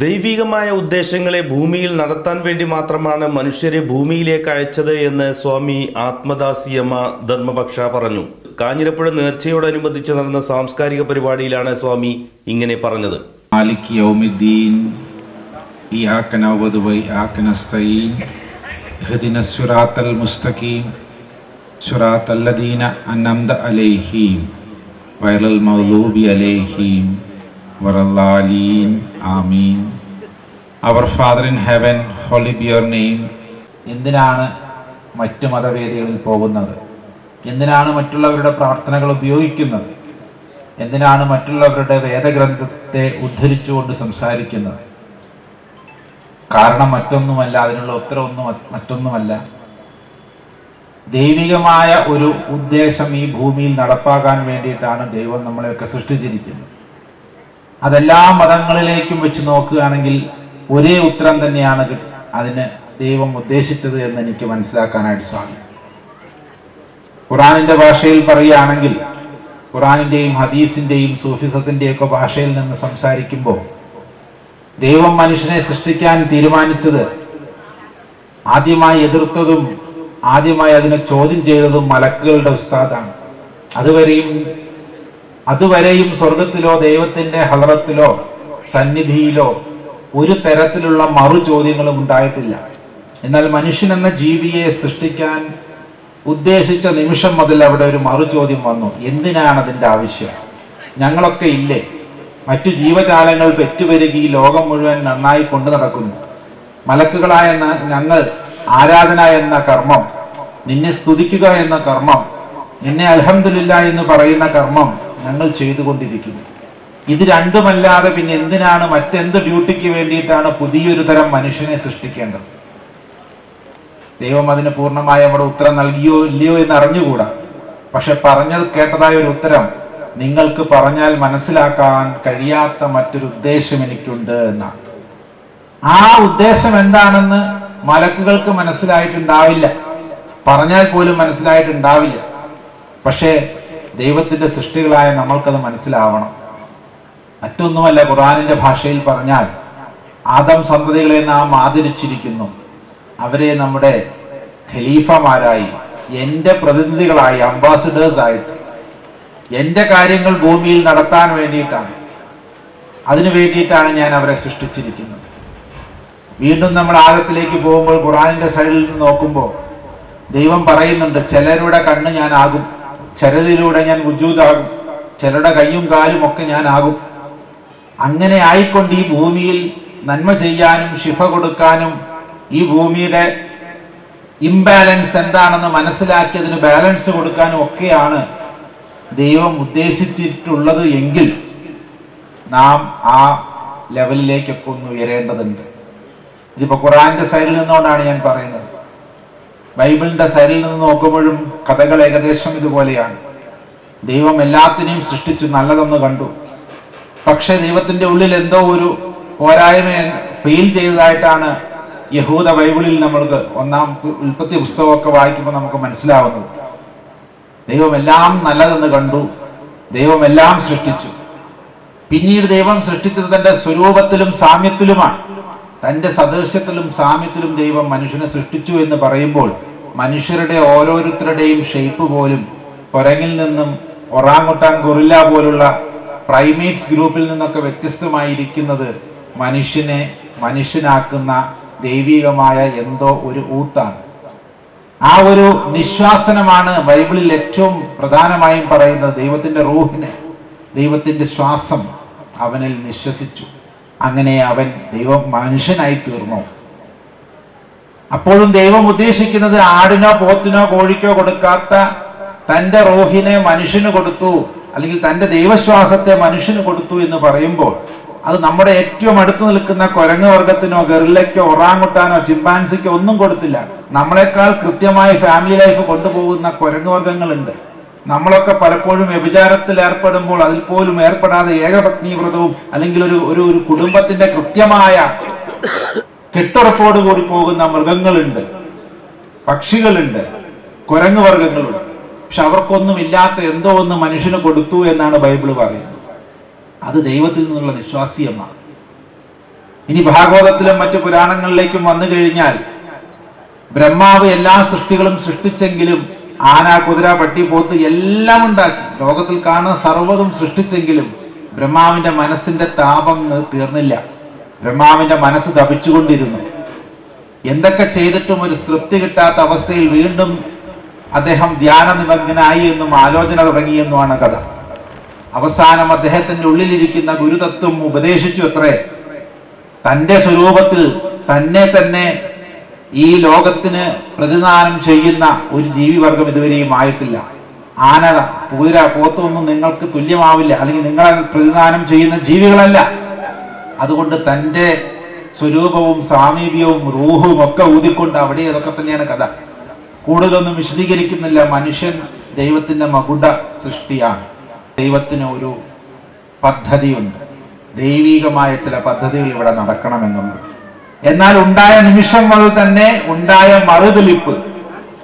ദൈവികമായ ഉദ്ദേശങ്ങളെ ഭൂമിയിൽ നടത്താൻ വേണ്ടി മാത്രമാണ് മനുഷ്യരെ ഭൂമിയിലേക്ക് അയച്ചത് എന്ന് സ്വാമി ആത്മദാസിയമ്മ ധർമ്മപക്ഷ പറഞ്ഞു. കാഞ്ഞിരപ്പുഴ നേർച്ചയോടനുബന്ധിച്ച് നടന്ന സാംസ്കാരിക പരിപാടിയിലാണ് സ്വാമി ഇങ്ങനെ പറഞ്ഞത്. വൈറൽ മൗലൂബി അലേഹീം. വറല്ലാലീൻ ആമീൻ. Our father in heaven holy be your name എന്തിനാണ് മറ്റു മതവേദികളിൽ പോകുന്നത്? എന്തിനാണ് മറ്റുള്ളവരുടെ പ്രാർത്ഥനകൾ ഉപയോഗിക്കുന്നത്? എന്തിനാണ് മറ്റുള്ളവരുടെ വേദഗ്രന്ഥത്തെ ഉദ്ധരിച്ചുകൊണ്ട് സംസാരിക്കുന്നത്? കാരണം മറ്റൊന്നുമല്ല അതിനുള്ള ഉത്തരവൊന്നും മറ്റൊന്നുമല്ല. ദൈവികമായ ഒരു ഉദ്ദേശം ഈ ഭൂമിയിൽ നടപ്പാക്കാൻ വേണ്ടിയിട്ടാണ് ദൈവം നമ്മളെയൊക്കെ സൃഷ്ടിച്ചിരിക്കുന്നത്. അതെല്ലാ മതങ്ങളിലേക്കും വെച്ച് നോക്കുകയാണെങ്കിൽ ഒരേ ഉത്തരം തന്നെയാണ് അതിന് ദൈവം ഉദ്ദേശിച്ചത് എന്ന് എനിക്ക് മനസ്സിലാക്കാനായിട്ട് സാധിക്കും. ഖുറാനിന്റെ ഭാഷയിൽ പറയുകയാണെങ്കിൽ ഖുറാനിന്റെയും ഹദീസിന്റെയും സൂഫിസത്തിന്റെയും ഒക്കെ ഭാഷയിൽ നിന്ന് സംസാരിക്കുമ്പോൾ ദൈവം മനുഷ്യനെ സൃഷ്ടിക്കാൻ തീരുമാനിച്ചത് ആദ്യമായി എതിർത്തതും ആദ്യമായി അതിനെ ചോദ്യം ചെയ്തതും മലക്കുകളുടെ ഉസ്താദാണ്. അതുവരെയും അതുവരെയും സ്വർഗത്തിലോ ദൈവത്തിന്റെ ഹലറത്തിലോ സന്നിധിയിലോ ഒരു തരത്തിലുള്ള മറു ചോദ്യങ്ങളും ഉണ്ടായിട്ടില്ല. എന്നാൽ മനുഷ്യൻ എന്ന ജീവിയെ സൃഷ്ടിക്കാൻ ഉദ്ദേശിച്ച നിമിഷം മുതൽ അവിടെ ഒരു മറു ചോദ്യം വന്നു. എന്തിനാണ് അതിന്റെ ആവശ്യം? ഞങ്ങളൊക്കെ ഇല്ലേ? മറ്റു ജീവജാലങ്ങൾ പെറ്റുപെരുകി ലോകം മുഴുവൻ നന്നായി കൊണ്ടു നടക്കുന്നു. മലക്കുകളായ ഞങ്ങൾ ആരാധന എന്ന കർമ്മം നിന്നെ സ്തുതിക്കുക എന്ന കർമ്മം നിന്നെ അലഹമില്ല എന്ന് പറയുന്ന കർമ്മം ഞങ്ങൾ ചെയ്തുകൊണ്ടിരിക്കുന്നു. ഇത് രണ്ടുമല്ലാതെ പിന്നെ എന്തിനാണ് മറ്റെന്ത് ഡ്യൂട്ടിക്ക് വേണ്ടിയിട്ടാണ് പുതിയൊരു തരം മനുഷ്യനെ സൃഷ്ടിക്കേണ്ടത്? ദൈവം അതിന് പൂർണമായ നമ്മുടെ ഉത്തരം നൽകിയോ ഇല്ലയോ എന്ന് അറിഞ്ഞുകൂടാ. പക്ഷെ പറഞ്ഞത് കേട്ടതായ ഒരു ഉത്തരം നിങ്ങൾക്ക് പറഞ്ഞാൽ മനസ്സിലാക്കാൻ കഴിയാത്ത മറ്റൊരു ഉദ്ദേശം എനിക്കുണ്ട് എന്നാണ് ആ ഉദ്ദേശം എന്താണെന്ന് മലക്കുകൾക്ക് മനസ്സിലായിട്ടുണ്ടാവില്ല. പറഞ്ഞാൽ പോലും മനസ്സിലായിട്ടുണ്ടാവില്ല. പക്ഷേ ദൈവത്തിന്റെ സൃഷ്ടികളായ നമ്മൾക്കത് മനസ്സിലാവണം. മറ്റൊന്നുമല്ല ഖുറാനിന്റെ ഭാഷയിൽ പറഞ്ഞാൽ ആദം സന്തതികളെ നാം ആദരിച്ചിരിക്കുന്നു. അവരെ നമ്മുടെ ഖലീഫമാരായി എന്റെ പ്രതിനിധികളായി അംബാസിഡേഴ്സ് ആയിട്ട് എന്റെ കാര്യങ്ങൾ ഭൂമിയിൽ നടത്താൻ വേണ്ടിയിട്ടാണ്. അതിനു വേണ്ടിയിട്ടാണ് ഞാൻ അവരെ സൃഷ്ടിച്ചിരിക്കുന്നത്. വീണ്ടും നമ്മൾ ആഴത്തിലേക്ക് പോകുമ്പോൾ ഖുറാനിന്റെ സൈഡിൽ നിന്ന് നോക്കുമ്പോൾ ദൈവം പറയുന്നുണ്ട് ചിലരുടെ കണ്ണ് ഞാൻ ആകും ചിലരിലൂടെ ഞാൻ ഉജ്ജൂതാകും ചിലരുടെ കൈയും കാലും ഒക്കെ ഞാൻ ആകും അങ്ങനെ ആയിക്കൊണ്ട് ഈ ഭൂമിയിൽ നന്മ ചെയ്യാനും ശിഫ കൊടുക്കാനും ഈ ഭൂമിയുടെ ഇംബാലൻസ് എന്താണെന്ന് മനസ്സിലാക്കി അതിന് ബാലൻസ് കൊടുക്കാനും ഒക്കെയാണ് ദൈവം ഉദ്ദേശിച്ചിട്ടുള്ളത് എങ്കിൽ നാം ആ ലെവലിലേക്കൊക്കെ ഒന്ന് ഉയരേണ്ടതുണ്ട്. ഇതിപ്പോ ഖുറാന്റെ സൈഡിൽ നിന്നുകൊണ്ടാണ് ഞാൻ പറയുന്നത്. ബൈബിളിന്റെ സൈഡിൽ നിന്ന് നോക്കുമ്പോഴും കഥകൾ ഏകദേശം ഇതുപോലെയാണ്. ദൈവം എല്ലാത്തിനെയും സൃഷ്ടിച്ചു നല്ലതെന്ന് കണ്ടു. പക്ഷെ ദൈവത്തിന്റെ ഉള്ളിൽ എന്തോ ഒരു പോരായ്മ ഫീൽ ചെയ്തതായിട്ടാണ് യഹൂദ ബൈബിളിൽ നമ്മൾക്ക് ഒന്നാം ഉൽപ്പത്തി പുസ്തകമൊക്കെ വായിക്കുമ്പോൾ നമുക്ക് മനസ്സിലാവുന്നത്. ദൈവം എല്ലാം നല്ലതെന്ന് കണ്ടു ദൈവം എല്ലാം സൃഷ്ടിച്ചു. പിന്നീട് ദൈവം സൃഷ്ടിച്ചത് തന്റെ സ്വരൂപത്തിലും സാമ്യത്തിലുമാണ്. തന്റെ സദൃശ്യത്തിലും സാമ്യത്തിലും ദൈവം മനുഷ്യനെ സൃഷ്ടിച്ചു എന്ന് പറയുമ്പോൾ മനുഷ്യരുടെ ഓരോരുത്തരുടെയും ഷേപ്പ് പോലും കുരങ്ങിൽ നിന്നും ഒറാങ്ങുട്ടാൻ ഗൊറില്ല പോലുള്ള പ്രൈമേറ്റ്സ് ഗ്രൂപ്പിൽ നിന്നൊക്കെ വ്യത്യസ്തമായിരിക്കുന്നത് മനുഷ്യനെ മനുഷ്യനാക്കുന്ന ദൈവികമായ എന്തോ ഒരു ഊത്താണ്. ആ ഒരു നിശ്വാസനമാണ് ബൈബിളിൽ ഏറ്റവും പ്രധാനമായും പറയുന്നത് ദൈവത്തിന്റെ റൂഹിനെ ദൈവത്തിന്റെ ശ്വാസം അവനിൽ നിശ്വസിച്ചു. അങ്ങനെ അവൻ ദൈവം മനുഷ്യനായി തീർന്നു. അപ്പോഴും ദൈവം ഉദ്ദേശിക്കുന്നത് ആടിനോ പോത്തിനോ കോഴിക്കോ കൊടുക്കാത്ത തന്റെ റോഹിനെ മനുഷ്യന് കൊടുത്തു അല്ലെങ്കിൽ തന്റെ ദൈവശ്വാസത്തെ മനുഷ്യന് കൊടുത്തു എന്ന് പറയുമ്പോൾ അത് നമ്മുടെ ഏറ്റവും അടുത്ത് നിൽക്കുന്ന കുരങ്ങ് വർഗത്തിനോ ഗറില്ലയ്ക്കോ ഒറാങ്ങുട്ടാനോ ചിമ്പാൻസിക്കോ ഒന്നും കൊടുത്തില്ല. നമ്മളെക്കാൾ കൃത്യമായി ഫാമിലി ലൈഫ് കൊണ്ടുപോകുന്ന കുരങ്ങ് വർഗങ്ങളുണ്ട് നമ്മളൊക്കെ പലപ്പോഴും വ്യഭിചാരത്തിൽ ഏർപ്പെടുമ്പോൾ അതിൽ പോലും ഏർപ്പെടാതെ ഏകപത്നി വ്രതവും അല്ലെങ്കിൽ ഒരു ഒരു ഒരു കുടുംബത്തിന്റെ കൃത്യമായ കെട്ടുറപ്പോട് കൂടി പോകുന്ന മൃഗങ്ങളുണ്ട്. പക്ഷികളുണ്ട്. കുരങ്ങ് വർഗങ്ങളുണ്ട് പക്ഷെ അവർക്കൊന്നും ഇല്ലാത്ത എന്തോ ഒന്ന് മനുഷ്യന് കൊടുത്തു എന്നാണ് ബൈബിൾ പറയുന്നത്. അത് ദൈവത്തിൽ നിന്നുള്ള നിശ്വാസീയമാണ്. ഇനി ഭാഗവതത്തിലും മറ്റു പുരാണങ്ങളിലേക്കും വന്നു കഴിഞ്ഞാൽ ബ്രഹ്മാവ് എല്ലാ സൃഷ്ടികളും സൃഷ്ടിച്ചെങ്കിലും ആന കുതിര പട്ടി പോത്ത് എല്ലാം ഉണ്ടാക്കി. ലോകത്തിൽ കാണുന്ന സർവതും സൃഷ്ടിച്ചെങ്കിലും ബ്രഹ്മാവിന്റെ മനസ്സിന്റെ താപം തീർന്നില്ല. ബ്രഹ്മാവിന്റെ മനസ്സ് തപിച്ചുകൊണ്ടിരുന്നു എന്തൊക്കെ ചെയ്തിട്ടും ഒരു തൃപ്തി കിട്ടാത്ത അവസ്ഥയിൽ വീണ്ടും അദ്ദേഹം ധ്യാന നിമഗ്നായി എന്നും ആലോചന തുടങ്ങിയെന്നുമാണ് കഥ. അവസാനം അദ്ദേഹത്തിന്റെ ഉള്ളിലിരിക്കുന്ന ഗുരുതത്വം ഉപദേശിച്ചു അത്രേ. തന്റെ സ്വരൂപത്തിൽ തന്നെ തന്നെ ഈ ലോകത്തിന് പ്രതിദാനം ചെയ്യുന്ന ഒരു ജീവിവർഗം ഇതുവരെയും ആയിട്ടില്ല. ആന പൂര പോത്തൊന്നും നിങ്ങൾക്ക് തുല്യമാവില്ല. അല്ലെങ്കിൽ നിങ്ങളെ പ്രതിദാനം ചെയ്യുന്ന ജീവികളല്ല. അതുകൊണ്ട് തന്റെ സ്വരൂപവും സാമീപ്യവും റൂഹും ഒക്കെ ഊതിക്കൊണ്ട് അവിടെ അതൊക്കെ തന്നെയാണ് കഥ. കൂടുതലൊന്നും വിശദീകരിക്കുന്നില്ല. മനുഷ്യൻ ദൈവത്തിന്റെ മകുട സൃഷ്ടിയാണ്. ദൈവത്തിന് ഒരു പദ്ധതിയുണ്ട്. ദൈവീകമായ ചില പദ്ധതികൾ ഇവിടെ നടക്കണമെന്നുള്ളത്. എന്നാൽ ഉണ്ടായ നിമിഷം മുതൽ തന്നെ ഉണ്ടായ മറുതെളിപ്പ്.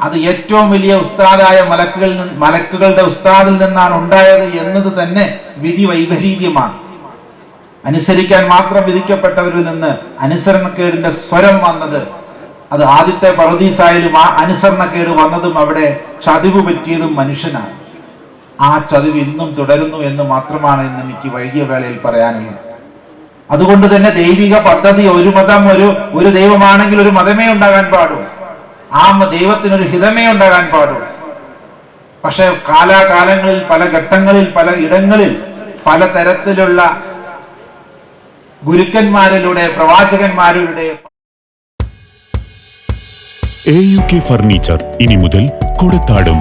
അത് ഏറ്റവും വലിയ ഉസ്താദായ മലക്കുകളിൽ നിന്ന് മലക്കുകളുടെ ഉസ്താദിൽ നിന്നാണ് ഉണ്ടായത് എന്നത് തന്നെ വിധി വൈപരീത്യമാണ് അനുസരിക്കാൻ മാത്രം വിധിക്കപ്പെട്ടവരിൽ നിന്ന് അനുസരണക്കേടിന്റെ സ്വരം വന്നത് അത് ആദ്യത്തെ പർവതീസായാലും ആ അനുസരണക്കേട് വന്നതും അവിടെ ചതിവ് പറ്റിയതും മനുഷ്യനാണ്. ആ ചതിവ് ഇന്നും തുടരുന്നു എന്ന് മാത്രമാണ് ഇന്ന് എനിക്ക് വൈകിയ വേളയിൽ പറയാനുള്ളത്. അതുകൊണ്ട് തന്നെ ദൈവിക പദ്ധതി ഒരു മതം ഒരു ഒരു ദൈവമാണെങ്കിൽ ഒരു മതമേ ഉണ്ടാകാൻ പാടൂ. ആ ദൈവത്തിനൊരു ഹിതമേ ഉണ്ടാകാൻ പാടൂ. പക്ഷെ കാലാകാലങ്ങളിൽ പല ഘട്ടങ്ങളിൽ പല ഇടങ്ങളിൽ പല തരത്തിലുള്ള ഗുരുക്കന്മാരിലൂടെ പ്രവാചകന്മാരിലൂടെ എ യു കെ ഫർണിച്ചർ ഇനി മുതൽ കൊടുത്താടും.